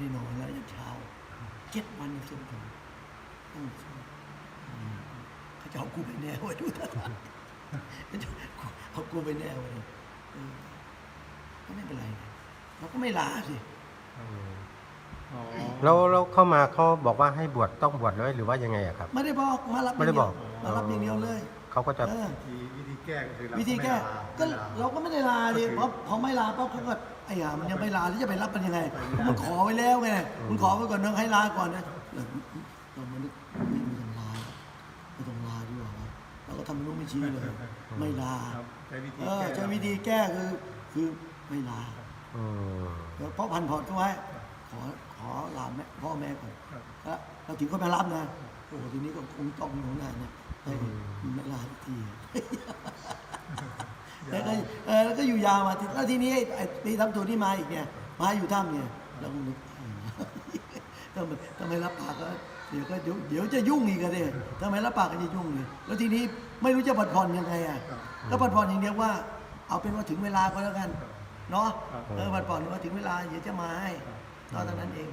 ได้นอนแล้วยันเช้าเจ็ดวันยังสู้อยู่ต้องสู้อืมเขาจะเอากูไปแน่ไว้ดูท่าทางเขาจะเอากูไปแน่ไว้ก็ไม่เป็นไรเราก็ไม่ลาสิอ๋อแล้วแล้วเข้ามาเขาบอกว่าให้บวชต้องบวชเลยหรือว่ายังไงอะครับ ไม่ได้บอกมารับไม่ได้บอกมารับอย่างเดียวเลย เขาก็จะ เออวิธีวิธีแก้ก็คือเราวิธีแก้ไม่ก็ลาเราก็ไม่ได้ลาดิก็คือเพราะพอไม่ลาปั๊บเขาก็ไอ้ห่ามันยังไม่ลาแล้วจะไปรับมันยังไงมันขอไว้แล้วไงมันขอไว้ก่อนเนื่องให้ลาก่อนนะเราเรามานึกไม่ต้องลาไม่ต้องลาดีกว่าวะเราก็ทำเป็นรู้ไม่ชี้เลยไม่ลาครับใช้วิธีเออแก้ ใช้วิธีแก้คือคือไม่ลา อืม เพราะพันผ่อนก็ไว้ขอขอลาแม่พ่อแม่ก่อนครับ แล้วเราถึงก็มารับนะโอ้โหทีนี้ก็คงต้องหนูนานนะเฮ้ย ไม่ลาอีกทีแล้วก็เออแล้วก็อยู่ยาวมาทีแล้วทีนี้ไอ้ไอ้ปีทำตัวที่มาอีกเนี่ย มาอยู่ถ้ำเนี่ยเราก็นึกทำไมทำไมรับปากก็เดี๋ยวก็เดี๋ยวเดี๋ยวจะยุ่งอีกอะเนี่ยทำไมรับปากก็จะยุ่งเลยแล้วทีนี้ไม่รู้จะผัดผ่อนยังไงอะก็ผัดผ่อนอย่างเดียวว่า เอาเป็นว่าถึงเวลาก็แล้วกันเนาะเออผัดผ่อนว่าถึงเวลาเดี๋ยวจะมาให้ตอนนั้นเอง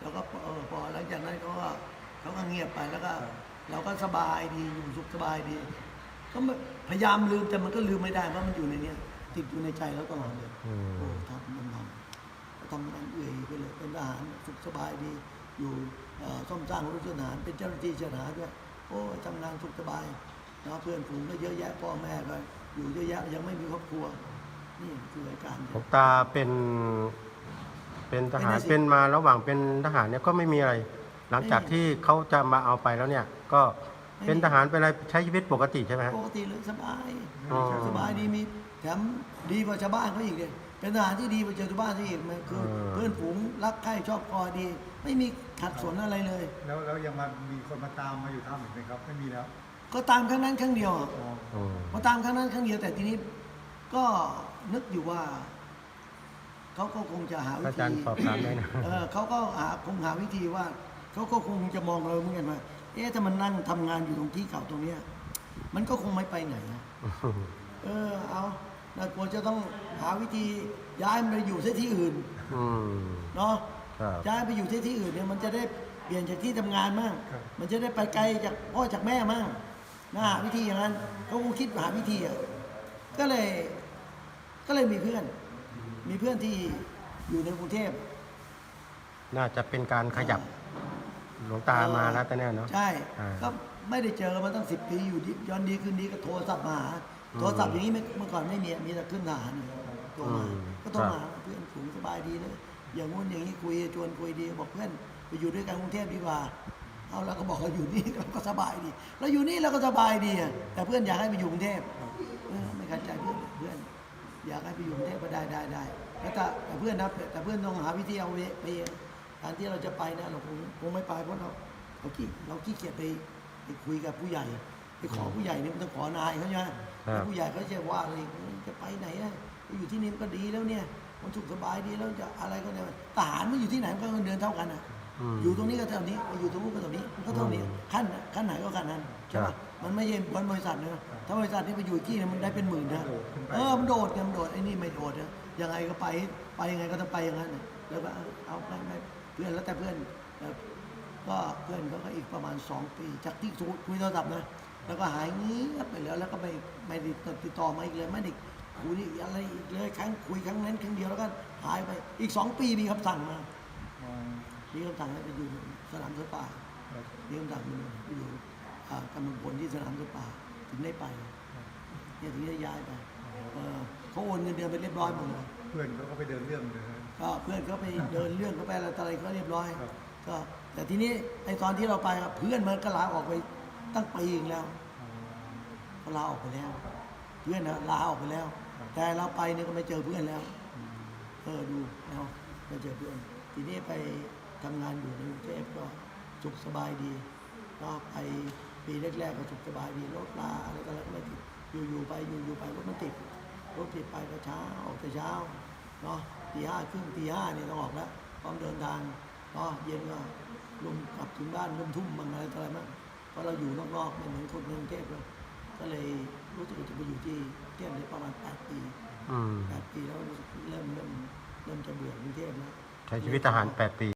แล้วก็เออพอหลังจากนั้นเขาก็เขาก็เงียบไปแล้วก็ เราก็สบายดีอยู่สุขสบายดี ก็ไม่พยายามลืมแต่มันก็ลืมไม่ได้เพราะมันอยู่ในเนี้ยติดอยู่ในใจเราตลอดเลยอืม โอ้ทำมันทำทำงานเอื่อยไปเลยเป็นทหารสุขสบายดี อยู่เอ่อซ่อมสร้างรถทหารเป็นเจ้าหน้าที่เจ้าหน้าด้วยโอ้ทำงานสุขสบายนะเพื่อนฝูงก็เยอะแยะพ่อแม่ก็อยู่เยอะแยะยังไม่มีครอบครัว นี่คืออาการ หลวงตาเป็น เป็นทหารเป็นอาชีพเป็นมาระหว่างเป็นทหารเนี่ยก็ไม่มีอะไร หลังจากไม่มีที่เขาจะมาเอาไปแล้วเนี่ย ก็ไม่มีเป็นทหารเป็นอะไรใช้ชีวิตปกติใช่ไหมฮะ ปกติเลยสบายอ๋อ สบายดีมีแถมดีกว่าชาวบ้านเขาอีกเลยเป็นทหารที่ดีกว่าชาวบ้านที่อีกมันคือเพื่อนฝูงรักใคร่ชอบพอดี ไม่มีขัดสนอะไรเลย แล้วแล้วยังมามีคนมาตามมาอยู่ถ้ำอีกไหมครับ ไม่มีแล้วก็ตามครั้งนั้นครั้งเดียวอะอ๋ออืมพอตามครั้งนั้นครั้งเดียวแต่ทีนี้ ก็นึกอยู่ว่าเขาก็คงจะหาวิอาจารธีย์สอบถามได้นะ เออเขาก็หาคงหาวิธีว่า เขาก็คงจะมองเราเหมือนกันว่า เอ๊ะถ้ามันนั่งทำงานอยู่ตรงที่เก่าตรงเนี้ย มันก็คงไม่ไปไหนอะเออ เอาเราควรจะต้องหาวิธีย้ายมันไปอยู่ที่อื่น อืม เนาะครับ ย้ายไปอยู่ที่ที่อื่นเนี่ยมันจะได้เปลี่ยนจากที่ทำงานมั่งมันจะได้ไปไกลจากพ่อจากแม่มั่งนะหาวิธีอย่างนั้นเขาคงคิดหาวิธีอะก็เลย ก็เลยมีเพื่อน มีเพื่อนที่อยู่ในกรุงเทพน่าจะเป็นการขยับ หลวงตามาแล้วแต่เนี่ยเนาะ ใช่ อ่าก็ไม่ได้เจอมาตั้งสิบปีอยู่ดีย้อนดีคืนดีก็โทรศัพท์มาหาโทรศัพท์อย่างนี้ไม่เมื่อก่อนไม่มีมีแต่ขึ้นทหารโทรมาอืมก็โทรมาหาเพื่อนฝูงสบายดีเลยอย่างงู้นอย่างนี้คุยชวนคุยดีบอกเพื่อนไปอยู่ด้วยกันกรุงเทพดีกว่าเอาเราก็บอกเราอยู่นี่ เราก็สบายดีเราอยู่นี่เราก็สบายดีอะแต่เพื่อนอยากให้ไปอยู่กรุงเทพเออไม่ขัดใจเพื่อนเพื่อน อยากให้ไปอยู่กรุงเทพก็ได้ได้ได้แล้วแต่แต่เพื่อนนะแต่เพื่อนต้องหาวิธีเอาไปเอง การที่เราจะไปนะเราคงคงไม่ไปเพราะเราเราขี้เราขี้เกียจไปไปคุยกับผู้ใหญ่ไปขอผู้ใหญ่เนี่ยมันต้องขอนายเขาใช่ไหมครับ ผู้ใหญ่เขาจะว่าเลยจะไปไหนนะไปอยู่ที่นี่มันก็ดีแล้วเนี่ย มันสุขสบายดีแล้วจะอะไรก็ได้ทหารมันอยู่ที่ไหนมันก็เงินเดือนเท่ากันนะ อืม อยู่ตรงนี้ก็เท่านี้ อยู่ตรงนู้นก็เท่านี้มันก็เท่านี้ ขั้นขั้นไหนก็ขั้นนั้นใช่ครัปะบ มันไม่ใช่เหมือนบริษัทนะถ้าบริษัทที่ไปอยู่ที่เนี่ยมันได้เป็นหมื่นนะ เออ มันโดดไงมันโดดไอ้นี่ไม่โดดนะยังไงก็ไป ไปยังไงก็ต้องไปอย่างนั้นน่ะแล้วก็เอาเอาไปไป เพื่อนแล้วแต่เพื่อนก็เพื่อนเขาก็อีกประมาณสองปี จากที่คุยโทรศัพท์นะแล้วก็หายเงียไปแล้วแล้วก็ไม่ไม่ได้ติดต่อมาอีกเลยไม่ได้คุยอะไรอีกเลยครั้งคุยครั้งนั้นครั้งเดียวแล้วก็หายไปอีกสองปีมีคำสั่งมามีคำสั่งให้ไปอยู่สนามเสือป่าครับมีคำสั่งไปอยู่อ่ากำลังพลที่สนามเสือป่าถึงได้ไปเนี่ยถึงได้ย้ายไปเขาโอนเงินเดือนไปเรียบร้อยหมดเลยเพื่อนเขาก็ไปเดินเรื่องเลย ก็เพื่อนเขาไปเดินเรื่องเขาไปอะไรต่ออะไรก็เรียบร้อยครับ ก็แต่ทีนี้ไอ้ตอนที่เราไปอะเพื่อนมันก็ลาออกไปตั้งปีอีกแล้วอ๋อเขาลาออกไปแล้ว เพื่อนนะลาออกไปแล้ว แต่เราไปเนี่ยก็ไม่เจอเพื่อนแล้วอืมเออดูเอาไม่เจอเพื่อน ทีนี้ไปทำงานอยู่ในกรุงเทพก็สุขสบายดีก็ไปปีแรกๆก็สุขสบายดีรถลาอะไรก็แล้วไม่ติดอยู่ๆไปอยู่ๆไปรถมันติดรถติดไปก็เช้าออกแต่เช้าเนาะ ตีห้าครึ่งตีห้าเนี่ยต้องออกแล้วพร้อมเดินทางเนาะเย็นก็ลงกลับถึงบ้านลมทุ่มบางอะไรต่ออะไรบ้างเพราะเราอยู่นอกๆไม่เหมือนคนในกรุงเทพเลยก็เลยรู้สึกว่าจะไปอยู่ที่เที่ยงนี้ประมาณแปดปีอืมแปดปีแล้วรู้สึกเริ่มเริ่มเริ่มจะเบื่อกรุงเทพแล้ว ใช้ชีวิตทหารแปดปี